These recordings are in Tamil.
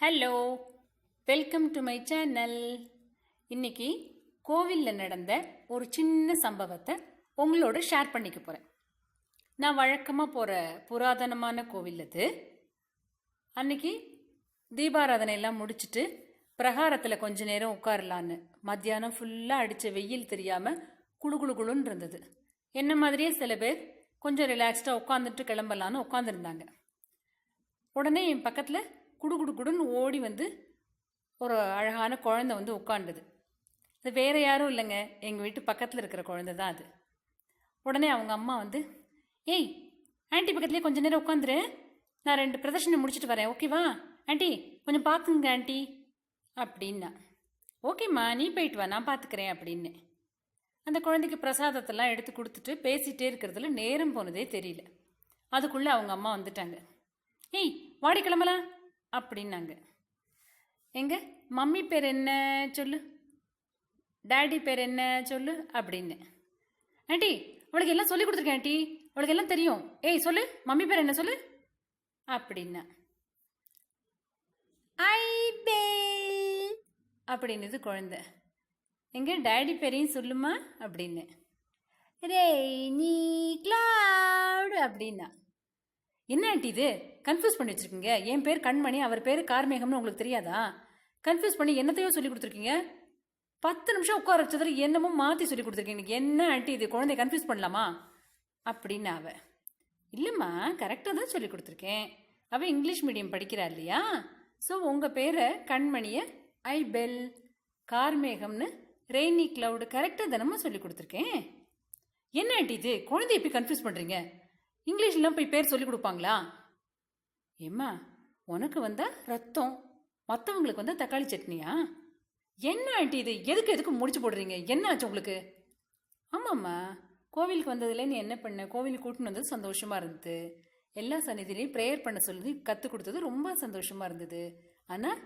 Hello welcome to my channel இன்னைக்கு கோவிலில் நடந்த ஒரு சின்ன சம்பவத்தை உங்களோட ஷேர் பண்ணிக்க போகிறேன் நான் வழக்கமாக போகிற புராதனமான கோவில் அது. அன்னைக்கு தீபாராதனை எல்லாம் பிரகாரத்தில் கொஞ்ச நேரம் உட்காரலான்னு மத்தியானம் ஃபுல்லாக அடித்த வெயில் தெரியாமல் குழு குளு குளுன்னு இருந்தது. என்ன மாதிரியே சில பேர் கொஞ்சம் ரிலாக்ஸ்டாக உட்காந்துட்டு கிளம்பலான்னு உட்காந்துருந்தாங்க உடனே என் பக்கத்தில் குடு குடு குடுன்னு ஓடி வந்து ஒரு அழகான குழந்தை வந்து உட்காந்துது அது வேறு யாரும் இல்லைங்க. எங்கள் வீட்டு பக்கத்தில் இருக்கிற குழந்த தான் அது. உடனே அவங்க அம்மா வந்து ஏய் ஆண்டி பக்கத்துலேயே கொஞ்ச நேரம் உட்காந்துரு. நான் ரெண்டு பிரதர்ஷனை முடிச்சுட்டு வரேன். ஓகேவா ஆண்டி கொஞ்சம் பார்க்குங்க ஆண்டி. அப்படின்னா ஓகேம்மா நீ போயிட்டு வா நான் பார்த்துக்கிறேன் அப்படின்னு. அந்த குழந்தைக்கு பிரசாதத்தெல்லாம் எடுத்து கொடுத்துட்டு பேசிகிட்டே இருக்கிறதுல நேரம் போனதே தெரியல. அதுக்குள்ளே அவங்க அம்மா வந்துட்டாங்க. ஏய் வாடி கிளம்பலாம். அப்படின்னாங்க. எங்க? மம்மி பேர் என்ன? சொல்லு. டேடி பேர் என்ன? சொல்லு அப்படின்னு. ஆண்டி உனக்கு எல்லாம் சொல்லி கொடுத்துருக்கேன் ஆண்டி. உனக்கு எல்லாம் தெரியும். ஏய் சொல்லு. மம்மி பேர் என்ன சொல்லு? அப்படின்னா. ஐ பேல். அப்படின்னுது குழந்தை. எங்க? டேடி பேரையும் சொல்லுமா? அப்படின்னு. ரெய்னி கிளவுட் அப்படின்னா. என்ன ஆண்டி இது? கன்ஃபியூஸ் பண்ணி வச்சிருக்கீங்க. என் பேர் கண்மணி அவர் பேர் கார்மேகம்னு உங்களுக்கு தெரியாதா? கன்ஃபியூஸ் பண்ணி என்னத்தையோ சொல்லி கொடுத்துருக்கீங்க. பத்து நிமிஷம் உட்கார வச்சதில் என்னமோ மாற்றி சொல்லி கொடுத்துருக்கீங்க. என்ன ஆண்டி இது? குழந்தைய கன்ஃபியூஸ் பண்ணலாமா? அப்படின்னு அவ. இல்லைம்மா கரெக்டாக தான் சொல்லி கொடுத்துருக்கேன். அவள் இங்கிலீஷ் மீடியம் படிக்கிறா இல்லையா? ஸோ உங்கள் பேரை கண்மணியை ஐ பெல் கார்மேகம்னு ரெய்னி கிளவுடு கரெக்டாக தானம்மா சொல்லி கொடுத்துருக்கேன். என்ன ஆண்டி இது? குழந்தைய எப்படி கன்ஃபியூஸ் பண்ணுறீங்க இங்கிலீஷ்லாம் போய் பேர் சொல்லி கொடுப்பாங்களா? ஏம்மா உனக்கு வந்தா ரத்தம். மற்றவங்களுக்கு வந்தால் தக்காளி சட்னியா? என்ன ஆண்டி இது? எதுக்கு எதுக்கு முடிச்சு போடுறீங்க? என்ன ஆச்சு உங்களுக்கு? ஆமாம்மா கோவிலுக்கு வந்ததுல நீ என்ன பண்ண? கோவிலுக்கு கூட்டின்னு வந்தது சந்தோஷமா இருந்தது. எல்லா சன்னிதிலையும் ப்ரேயர் பண்ண சொல்லி கற்றுக் கொடுத்தது ரொம்ப சந்தோஷமா இருந்தது. ஆனால்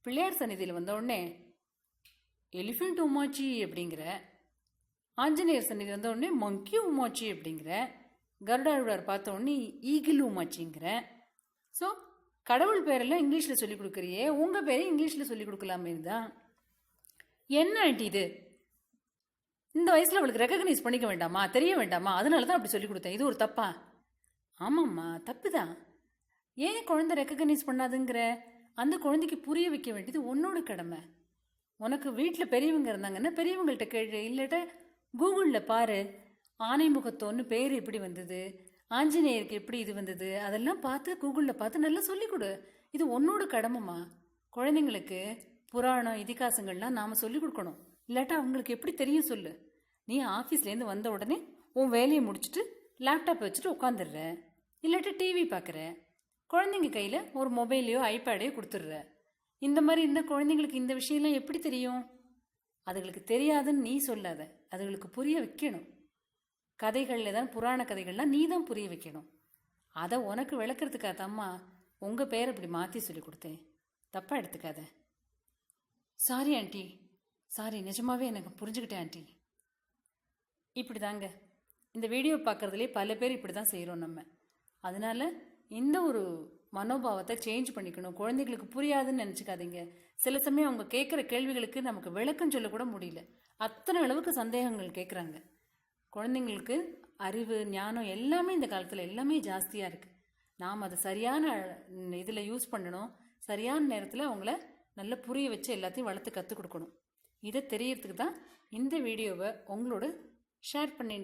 பிள்ளையார் சன்னிதியில் வந்த உடனே எலிஃபெண்ட் உமாச்சி அப்படிங்கிற. ஆஞ்சநேயர் சந்நிதி வந்த உடனே மங்கி உமாச்சி அப்படிங்கிற. கருடாழ்வார் பார்த்த உடனே ஈகிள் ஸோ கடவுள் பேரெல்லாம் இங்கிலீஷில் சொல்லிக் கொடுக்குறியே உங்கள் பேரையும் இங்கிலீஷில் சொல்லிக் கொடுக்கலாமே தான் என்ன ஆண்டி இது? இந்த வயசில் அவளுக்கு ரெக்கக்னைஸ் பண்ணிக்க வேண்டாமா? தெரிய வேண்டாமா? அதனால தான் அப்படி சொல்லிக் கொடுத்தேன். இது ஒரு தப்பா? ஆமாம்மா தப்பு தான் ஏன் குழந்தை ரெக்கக்னைஸ் பண்ணாதுங்கிற? அந்த குழந்தைக்கு புரிய வைக்க வேண்டியது உன்னோட கடமை. உனக்கு வீட்டில் பெரியவங்க இருந்தாங்கன்னா பெரியவங்கள்ட்ட கேளு. இல்லாட்ட கூகுளில் பாரு. ஆனைமுகத்தோன்னு பேர் எப்படி வந்தது? ஆஞ்சநேயருக்கு எப்படி இது வந்தது? அதெல்லாம் பார்த்து கூகுளில் பார்த்து நல்லா சொல்லிக் கொடு. இது உன்னோட கடமைமா குழந்தைங்களுக்கு புராணம் இதிகாசங்கள்லாம் நாம் சொல்லிக் கொடுக்கணும். இல்லாட்டா அவங்களுக்கு எப்படி தெரியும் சொல்லு? நீ ஆஃபீஸ்லேருந்து வந்த உடனே உன் வேலையை முடிச்சுட்டு லேப்டாப் வச்சுட்டு உட்காந்துடுற. இல்லாட்டா டிவி பார்க்குற. குழந்தைங்க கையில் ஒரு மொபைலையோ ஐபேடையோ கொடுத்துட்ற. இந்த மாதிரி இந்த குழந்தைங்களுக்கு இந்த விஷயம்லாம் எப்படி தெரியும்? அதுகளுக்கு தெரியாதுன்னு நீ சொல்லாத. அதுகளுக்கு புரிய வைக்கணும். கதைகளில் தான் புராண கதைகள்லாம் நீ தான் புரிய வைக்கணும். அதை உனக்கு விளக்குறதுக்காக தம்மா உங்கள் பேரை இப்படி மாற்றி சொல்லி கொடுத்தேன். தப்பாக எடுத்துக்காத. சாரி ஆண்டி சாரி நிஜமாவே எனக்கு புரிஞ்சுக்கிட்டேன் ஆண்டி இப்படி தாங்க இந்த வீடியோ பார்க்குறதுலே பல பேர் இப்படி தான் செய்கிறோம் நம்ம. அதனால இந்த ஒரு மனோபாவத்தை சேஞ்ச் பண்ணிக்கணும். குழந்தைகளுக்கு புரியாதுன்னு நினச்சிக்காதீங்க. சில சமயம் அவங்க கேட்குற கேள்விகளுக்கு நமக்கு விளக்கம் சொல்லக்கூட முடியல. அத்தனை அளவுக்கு சந்தேகங்கள் கேட்குறாங்க. குழந்தைங்களுக்கு அறிவு ஞானம் எல்லாமே இந்த காலத்தில் எல்லாமே ஜாஸ்தியாக இருக்குது நாம் அதை சரியான இதில் யூஸ் பண்ணணும். சரியான நேரத்தில் அவங்கள நல்லா புரிய வச்சு எல்லாத்தையும் வளர்த்து கற்றுக் கொடுக்கணும். இதை தெரியறதுக்கு தான் இந்த வீடியோவை உங்களோட ஷேர் பண்ணிட்டேன்